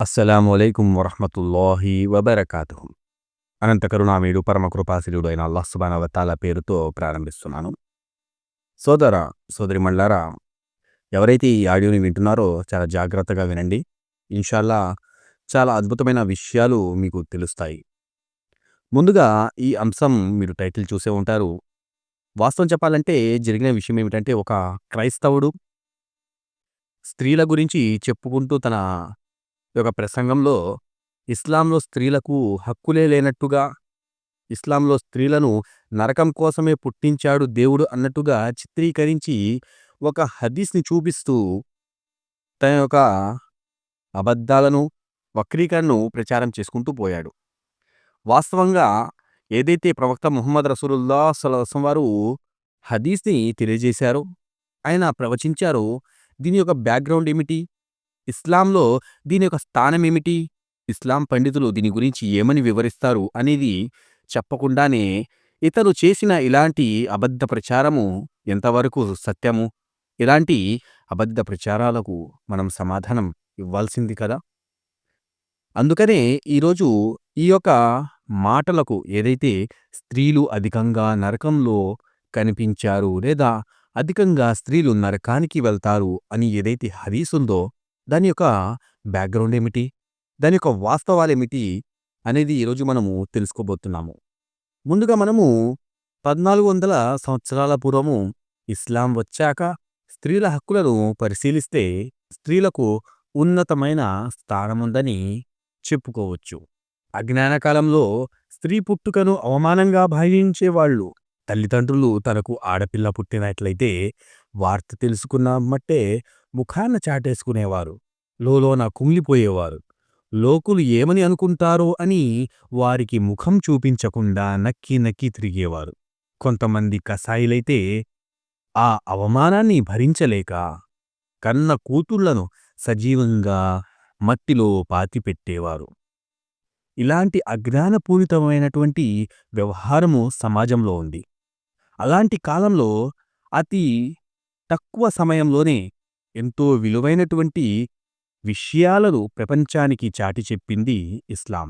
అస్సలాము అలైకుం వరహమతుల్లాహి వబర్కాతు అనంత కరుణామీడు పరమకృపాశీలుడు అయిన అల్లాహ్ సుబ్హానహు పేరుతో ప్రారంభిస్తున్నాను. సోదర మళ్ళారా ఎవరైతే ఈ ఆడియోని వింటున్నారో చాలా జాగ్రత్తగా వినండి. ఇన్షాల్లా చాలా అద్భుతమైన విషయాలు మీకు తెలుస్తాయి. ముందుగా ఈ అంశం మీరు టైటిల్ చూసే ఉంటారు. వాస్తవం చెప్పాలంటే జరిగిన విషయం ఏమిటంటే ఒక క్రైస్తవుడు స్త్రీల గురించి చెప్పుకుంటూ తన యొక్క ప్రసంగంలో ఇస్లాంలో స్త్రీలకు హక్కులే లేనట్టుగా ఇస్లాంలో స్త్రీలను నరకం కోసమే పుట్టించాడు దేవుడు అన్నట్టుగా చిత్రీకరించి ఒక హదీస్ని చూపిస్తూ తన యొక్క అబద్ధాలను వక్రీకరణను ప్రచారం చేసుకుంటూ పోయాడు. వాస్తవంగా ఏదైతే ప్రవక్త ముహమ్మద్ రసూలుల్లా సలహం వారు హదీస్ని తెలియజేశారో ఆయన ప్రవచించారో దీని యొక్క బ్యాక్గ్రౌండ్ ఏమిటి? ఇస్లాంలో దీని యొక్క స్థానం ఏమిటి? ఇస్లాం పండితులు దీని గురించి ఏమని వివరిస్తారు అనేది చెప్పకుండానే ఇతను చేసిన ఇలాంటి అబద్ధ ప్రచారము ఎంతవరకు సత్యము? ఇలాంటి అబద్ధ ప్రచారాలకు మనం సమాధానం ఇవ్వాల్సింది కదా? అందుకనే ఈరోజు ఈ యొక్క మాటలకు ఏదైతే స్త్రీలు అధికంగా నరకంలో కనిపించారు లేదా అధికంగా స్త్రీలు నరకానికి వెళ్తారు అని ఏదైతే హరీసుందో దాని యొక్క బ్యాక్గ్రౌండ్ ఏమిటి? దాని యొక్క వాస్తవాలేమిటి? అనేది ఈరోజు మనము తెలుసుకోబోతున్నాము. ముందుగా మనము పద్నాలుగు వందల సంవత్సరాల పూర్వము ఇస్లాం వచ్చాక స్త్రీల హక్కులను పరిశీలిస్తే స్త్రీలకు ఉన్నతమైన స్థానముందని చెప్పుకోవచ్చు. అజ్ఞాన కాలంలో స్త్రీ పుట్టుకను అవమానంగా భావించేవాళ్ళు తల్లిదండ్రులు తనకు ఆడపిల్ల పుట్టినట్లయితే వార్త తెలుసుకున్న మట్టే ముఖాన చాటేసుకునేవారు. లోలోన కుంగిపోయేవారు. లోకులు ఏమని అనుకుంటారో అని వారికి ముఖం చూపించకుండా నక్కి నక్కి తిరిగేవారు. కొంతమంది కసాయిలైతే ఆ అవమానాన్ని భరించలేక కన్న కూతుళ్ళను సజీవంగా మట్టిలో పాతిపెట్టేవారు. ఇలాంటి అజ్ఞానపూరితమైనటువంటి వ్యవహారము సమాజంలో ఉంది. అలాంటి కాలంలో అతి తక్కువ సమయంలోనే ఎంతో విలువైనటువంటి విషయాలను ప్రపంచానికి చాటి చెప్పింది ఇస్లాం.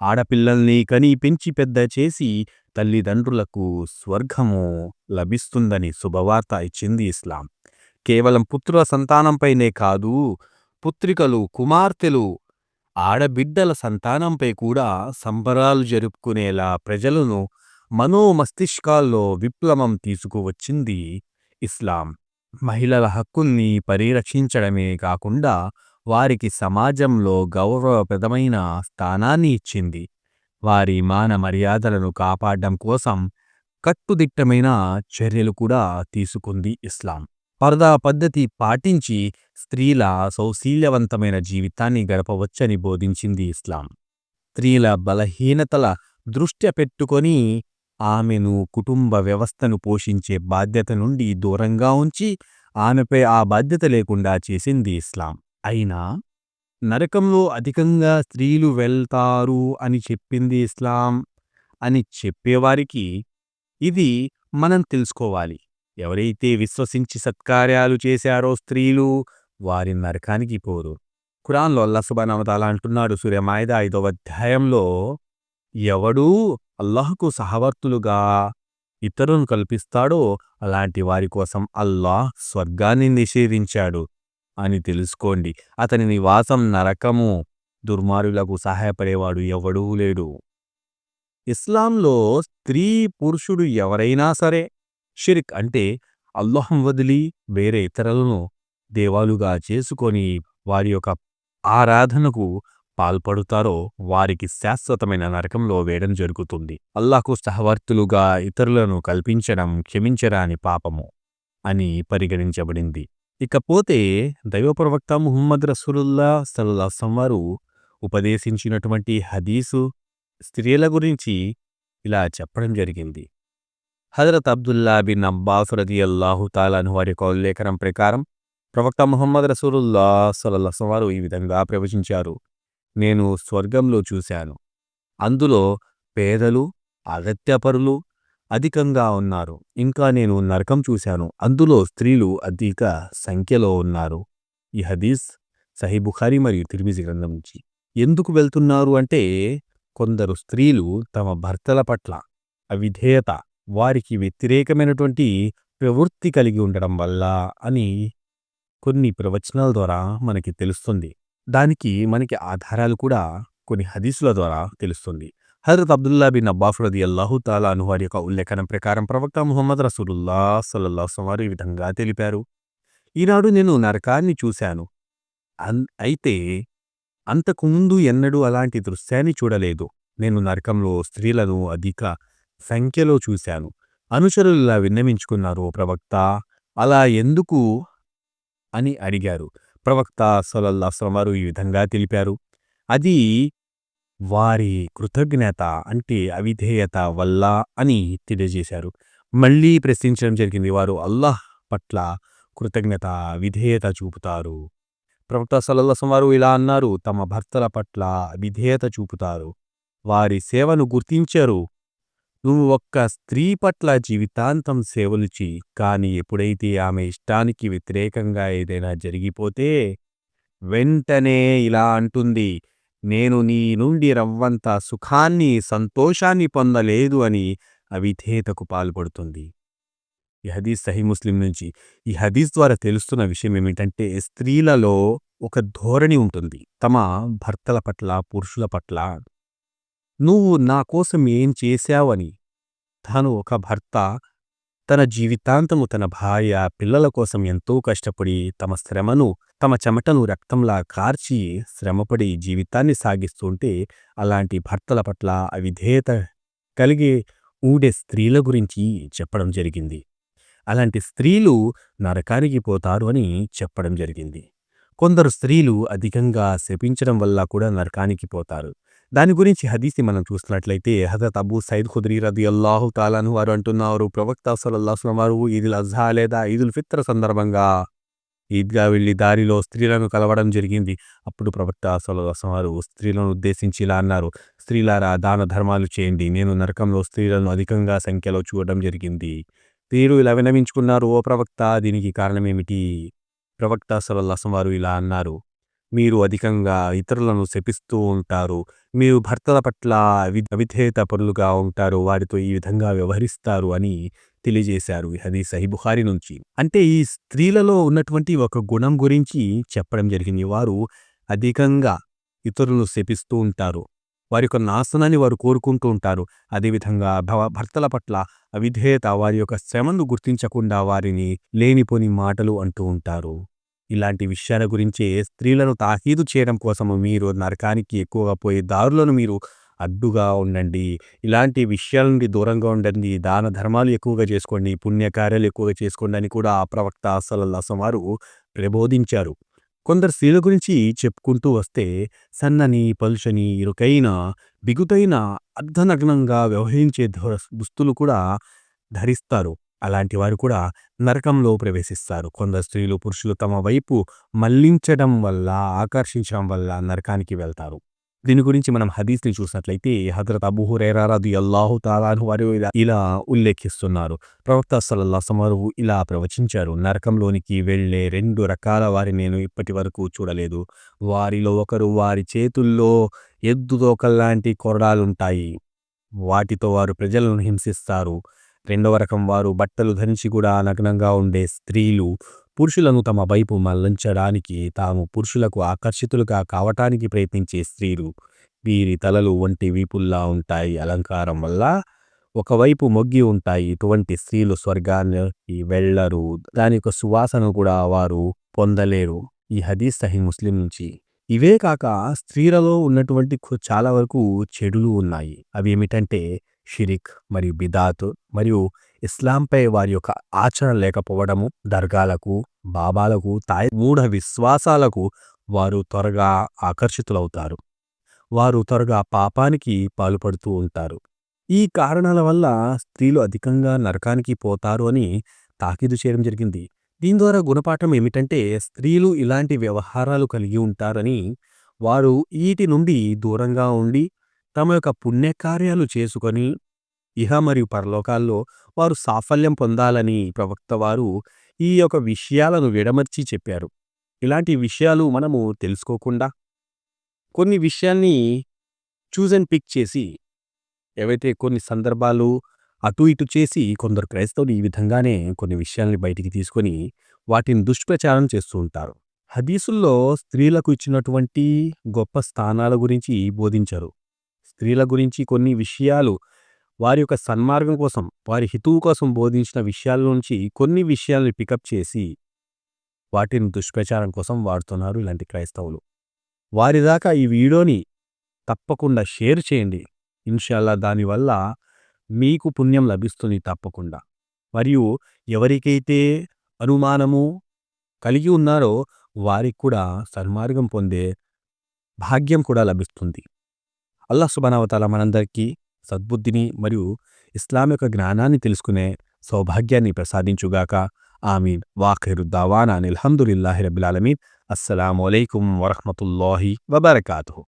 ఆడపిల్లల్ని కని పెంచి పెద్ద చేసి తల్లిదండ్రులకు స్వర్గము లభిస్తుందని శుభవార్త ఇచ్చింది ఇస్లాం. కేవలం పుత్రుల సంతానంపైనే కాదు పుత్రికలు కుమార్తెలు ఆడబిడ్డల సంతానంపై కూడా సంబరాలు జరుపుకునేలా ప్రజలను మనోమస్తిష్కాల్లో విప్లవం తీసుకువచ్చింది ఇస్లాం. మహిళల హక్కుల్ని పరిరక్షించడమే కాకుండా వారికి సమాజంలో గౌరవప్రదమైన స్థానాన్ని ఇచ్చింది. వారి మాన మర్యాదలను కాపాడడం కోసం కట్టుదిట్టమైన చర్యలు కూడా తీసుకుంది ఇస్లాం. పరదా పద్ధతి పాటించి స్త్రీల సౌశీల్యవంతమైన జీవితాన్ని గడపవచ్చని బోధించింది ఇస్లాం. స్త్రీల బలహీనతల దృష్ట్య పెట్టుకొని ఆమెను కుటుంబ వ్యవస్థను పోషించే బాధ్యత నుండి దూరంగా ఉంచి ఆమెపై ఆ బాధ్యత లేకుండా చేసింది ఇస్లాం. అయినా నరకంలో అధికంగా స్త్రీలు వెళ్తారు అని చెప్పింది ఇస్లాం. అని చెప్పేవారికి ఇది మనం తెలుసుకోవాలి. ఎవరైతే విశ్వసించి సత్కార్యాలు చేశారో స్త్రీలు వారి నరకానికి పోరు. ఖురాన్లో అల్లాసుబానవతాల అంటున్నాడు సూర్యమాయద ఐదవ అధ్యాయంలో ఎవడూ అల్లాహకు సహవర్తులుగా ఇతరులను కల్పిస్తాడో అలాంటి వారి కోసం అల్లాహ్ స్వర్గాన్ని నిషేధించాడు అని తెలుసుకోండి. అతని నివాసం నరకము దుర్మారులకు సహాయపడేవాడు ఎవడూ లేడు. ఇస్లాంలో స్త్రీ పురుషుడు ఎవరైనా సరే షిరిక్ అంటే అల్లాహం వదిలి వేరే ఇతరులను దేవాలుగా చేసుకొని వారి యొక్క ఆరాధనకు పాల్పడుతారో వారికి శాశ్వతమైన నరకంలో వేయడం జరుగుతుంది. అల్లాకు సహవర్తులుగా ఇతరులను కల్పించడం క్షమించరాని పాపము అని పరిగణించబడింది. ఇకపోతే దైవప్రవక్త ముహమ్మద్ రసూలుల్లా సల్లాసం వారు ఉపదేశించినటువంటి హదీసు స్త్రీల గురించి ఇలా చెప్పడం జరిగింది. హజరత్ అబ్దుల్లా బిన్ అబ్బాస్ రది అల్లాహు తాలాను వారి యొక్క ప్రకారం ప్రవక్త ముహమ్మద్ రసూలుల్లా సల్లాసం వారు ఈ విధంగా ప్రవచించారు. నేను స్వర్గంలో చూశాను. అందులో పేదలు అగత్యపరులు అధికంగా ఉన్నారు. ఇంకా నేను నరకం చూశాను. అందులో స్త్రీలు అధిక సంఖ్యలో ఉన్నారు. ఈ హదీస్ సహీ బుఖారి మరియు తిరిమిజి గ్రంథం నుంచి. ఎందుకు వెళ్తున్నారు అంటే కొందరు స్త్రీలు తమ భర్తల పట్ల అవిధేయత వారికి వ్యతిరేకమైనటువంటి ప్రవృత్తి కలిగి ఉండడం వల్ల అని కొన్ని ప్రవచనాల ద్వారా మనకి తెలుస్తుంది. దానికి మనకి ఆధారాలు కూడా కొన్ని హదీసుల ద్వారా తెలుస్తుంది. హజరత్ అబ్దుల్లా బిన్ అబ్బాఫ్ రది అల్లాహు తాలా అను వారి యొక్క ఉల్లేఖనం ప్రకారం ప్రవక్త ముహమ్మద్ రసూలుల్లా సల్లల్లాహు వారు ఈ విధంగా తెలిపారు. ఈనాడు నేను నరకాన్ని చూశాను. అయితే అంతకుముందు ఎన్నడూ అలాంటి దృశ్యాన్ని చూడలేదు. నేను నరకంలో స్త్రీలను అధిక సంఖ్యలో చూశాను. అనుచరులు ఇలా విన్నవించుకున్నారు ప్రవక్త అలా ఎందుకు? అని అడిగారు. ప్రవక్త సొలల్లాహం వారు ఈ విధంగా తెలిపారు. అది వారి కృతజ్ఞత అంటే అవిధేయత వల్ల అని తెలియజేశారు. మళ్ళీ ప్రశ్నించడం జరిగింది వారు అల్లాహ్ పట్ల కృతజ్ఞత విధేయత చూపుతారు. ప్రవక్త సల్లల్లాహం వారు ఇలా అన్నారు తమ భర్తల పట్ల విధేయత చూపుతారు. వారి సేవను గుర్తించరు. నువ్వు ఒక్క స్త్రీ పట్ల జీవితాంతం సేవలు చేయి కాని ఎప్పుడైతే ఆమె ఇష్టానికి వ్యతిరేకంగా ఏదైనా జరిగిపోతే వెంటనే ఇలా అంటుంది నేను నీ నుండి రవ్వంత సుఖాన్ని సంతోషాన్ని పొందలేదు అని అవిధేయతకు పాల్పడుతుంది. ఈ హదీస్ సహీ ముస్లిం నుంచి ఈ హదీస్ ద్వారా తెలుస్తున్న విషయం ఏమిటంటే స్త్రీలలో ఒక ధోరణి ఉంటుంది. తమ భర్తల పట్ల పురుషుల పట్ల నువ్వు నా కోసం ఏం చేశావని. తాను ఒక భర్త. తన జీవితాంతము తన భార్య పిల్లల కోసం ఎంతో కష్టపడి తమ శ్రమను తమ చెమటను రక్తంలా కార్చి శ్రమపడి జీవితాన్ని సాగిస్తుంటే అలాంటి భర్తల పట్ల అవిధేయత కలిగే ఊడే స్త్రీల గురించి చెప్పడం జరిగింది. అలాంటి స్త్రీలు నరకానికి పోతారు అని చెప్పడం జరిగింది. కొందరు స్త్రీలు అధికంగా శపించడం వల్ల కూడా నరకానికి పోతారు. దాని గురించి హదీసి మనం చూస్తున్నట్లయితే హజరత్ అబూ సైద్ ఖుద్రీ రది అల్లాహు తాలాను వారు అంటున్నారు. ప్రవక్త సల్లల్లాహు వారు ఈదుల్ అజ్హా లేదా ఈదుల్ ఫిత్ర సందర్భంగా ఈద్గా వెళ్ళి దారిలో స్త్రీలను కలవడం జరిగింది. అప్పుడు ప్రవక్త సల్లల్లాహు వారు స్త్రీలను ఉద్దేశించి ఇలా అన్నారు. స్త్రీలారా దాన ధర్మాలు చేయండి. నేను నరకంలో స్త్రీలను అధికంగా సంఖ్యలో చూడడం జరిగింది. స్త్రీలు ఇలా వినవించుకున్నారు ఓ ప్రవక్త దీనికి కారణమేమిటి ప్రవక్త సల్లల్లాహు వారు ఇలా అన్నారు. మీరు అధికంగా ఇతరులను శపిస్తూ ఉంటారు. మీరు భర్తల పట్ల అవిధేయత పరులుగా ఉంటారు. వారితో ఈ విధంగా వ్యవహరిస్తారు అని తెలియజేశారు ఈ సహిబుహారి నుంచి. అంటే ఈ స్త్రీలలో ఉన్నటువంటి ఒక గుణం గురించి చెప్పడం జరిగింది. వారు అధికంగా ఇతరులను శపిస్తూ ఉంటారు. వారి యొక్క నాశనాన్ని వారు కోరుకుంటూ ఉంటారు. అదేవిధంగా భవ భర్తల పట్ల అవిధేయత వారి యొక్క శ్రమను గుర్తించకుండా వారిని లేనిపోని మాటలు అంటూ ఉంటారు. ఇలాంటి విషయాల గురించే స్త్రీలను తాహీదు చేయడం కోసము మీరు నరకానికి ఎక్కువగా పోయే దారులను మీరు అడ్డుగా ఉండండి. ఇలాంటి విషయాల నుండి దూరంగా ఉండండి. దాన ధర్మాలు ఎక్కువగా చేసుకోండి. పుణ్యకార్యాలు ఎక్కువగా చేసుకోండి అని కూడా ఆ ప్రవక్త సల్లల్లాహం వారు ప్రబోధించారు. కొందరు స్త్రీల గురించి చెప్పుకుంటూ వస్తే సన్నని పలుచని ఇరుకైన బిగుతైన అర్ధనగ్నంగా వ్యవహరించే దుస్తులు కూడా ధరిస్తారు. అలాంటి వారు కూడా నరకంలో ప్రవేశిస్తారు. కొందరు స్త్రీలు పురుషులు తమ వైపు మళ్ళించడం వల్ల ఆకర్షించడం వల్ల నరకానికి వెళ్తారు. దీని గురించి మనం హదీస్ని చూసినట్లయితే హజరత్ అబూహు హురైరా అల్లాహు తాలాను వారు ఇలా ఇలా ఉల్లేఖిస్తున్నారు. ప్రవక్త సల్లల్లాహు వారు ఇలా ప్రవచించారు నరకంలోనికి వెళ్ళే రెండు రకాల వారిని నేను ఇప్పటి వరకు చూడలేదు. వారిలో ఒకరు వారి చేతుల్లో ఎద్దుతోకల్లాంటి కొరడాలుంటాయి. వాటితో వారు ప్రజలను హింసిస్తారు. రెండవ రకం వారు బట్టలు ధరించి కూడా నగ్నంగా ఉండే స్త్రీలు పురుషులను తమ వైపు మళ్ళించడానికి తాము పురుషులకు ఆకర్షితులుగా కావటానికి ప్రయత్నించే స్త్రీలు. వీరి తలలు వంటి వీపుల్లా ఉంటాయి. అలంకారం వల్ల ఒకవైపు మొగ్గి ఉంటాయి. ఇటువంటి స్త్రీలు స్వర్గానికి వెళ్ళరు. దాని యొక్క సువాసన కూడా వారు పొందలేరు. ఈ హదీస్ సహీ ముస్లిం నుంచి. ఇవే కాక స్త్రీలలో ఉన్నటువంటి చాలా వరకు చెడులు ఉన్నాయి. అవి ఏమిటంటే షిరిక్ మరియు బిదాత్ మరియు ఇస్లాంపై వారి యొక్క ఆచరణ లేకపోవడము దర్గాలకు బాబాలకు తాయి మూఢ విశ్వాసాలకు వారు త్వరగా ఆకర్షితులవుతారు. వారు త్వరగా పాపానికి పాల్పడుతూ ఉంటారు. ఈ కారణాల వల్ల స్త్రీలు అధికంగా నరకానికి పోతారు అని తాకీదు చేయడం జరిగింది. దీని ద్వారా గుణపాఠం ఏమిటంటే స్త్రీలు ఇలాంటి వ్యవహారాలు కలిగి ఉంటారని వారు ఈటి నుండి దూరంగా ఉండి తమ యొక్క పుణ్యకార్యాలు చేసుకొని ఇహ మరియు పరలోకాల్లో వారు సాఫల్యం పొందాలని ప్రవక్త వారు ఈ యొక్క విషయాలను విడమర్చి చెప్పారు. ఇలాంటి విషయాలు మనము తెలుసుకోకుండా కొన్ని విషయాల్ని చూజ్ అండ్ పిక్ చేసి ఏవైతే కొన్ని సందర్భాలు అటు ఇటు చేసి కొందరు క్రైస్తవులు ఈ విధంగానే కొన్ని విషయాల్ని బయటికి తీసుకొని వాటిని దుష్ప్రచారం చేస్తూ ఉంటారు. హదీసుల్లో స్త్రీలకు ఇచ్చినటువంటి గొప్ప స్థానాల గురించి బోధించరు. స్త్రీల గురించి కొన్ని విషయాలు వారి యొక్క సన్మార్గం కోసం వారి హితువు కోసం బోధించిన విషయాల నుంచి కొన్ని విషయాల్ని పికప్ చేసి వాటిని దుష్ప్రచారం కోసం వాడుతున్నారు ఇలాంటి క్రైస్తవులు. వారి దాకా ఈ వీడియోని తప్పకుండా షేర్ చేయండి. ఇన్షాల్లా దానివల్ల మీకు పుణ్యం లభిస్తుంది తప్పకుండా. మరియు ఎవరికైతే అనుమానము కలిగి ఉన్నారో వారికి కూడా సన్మార్గం పొందే భాగ్యం కూడా లభిస్తుంది. అల్లా సుబానవతాల మనందరికీ సద్బుద్ధిని మరియు ఇస్లామిక జ్ఞానాన్ని తెలుసుకునే సౌభాగ్యాన్ని ప్రసాదించుగాక. ఆమీన్. వాఖిరు దావానా అల్హమ్దులిల్లాహి అస్సలం ఆలమీన్. వరహమతుల్లాహి వబర్కాతు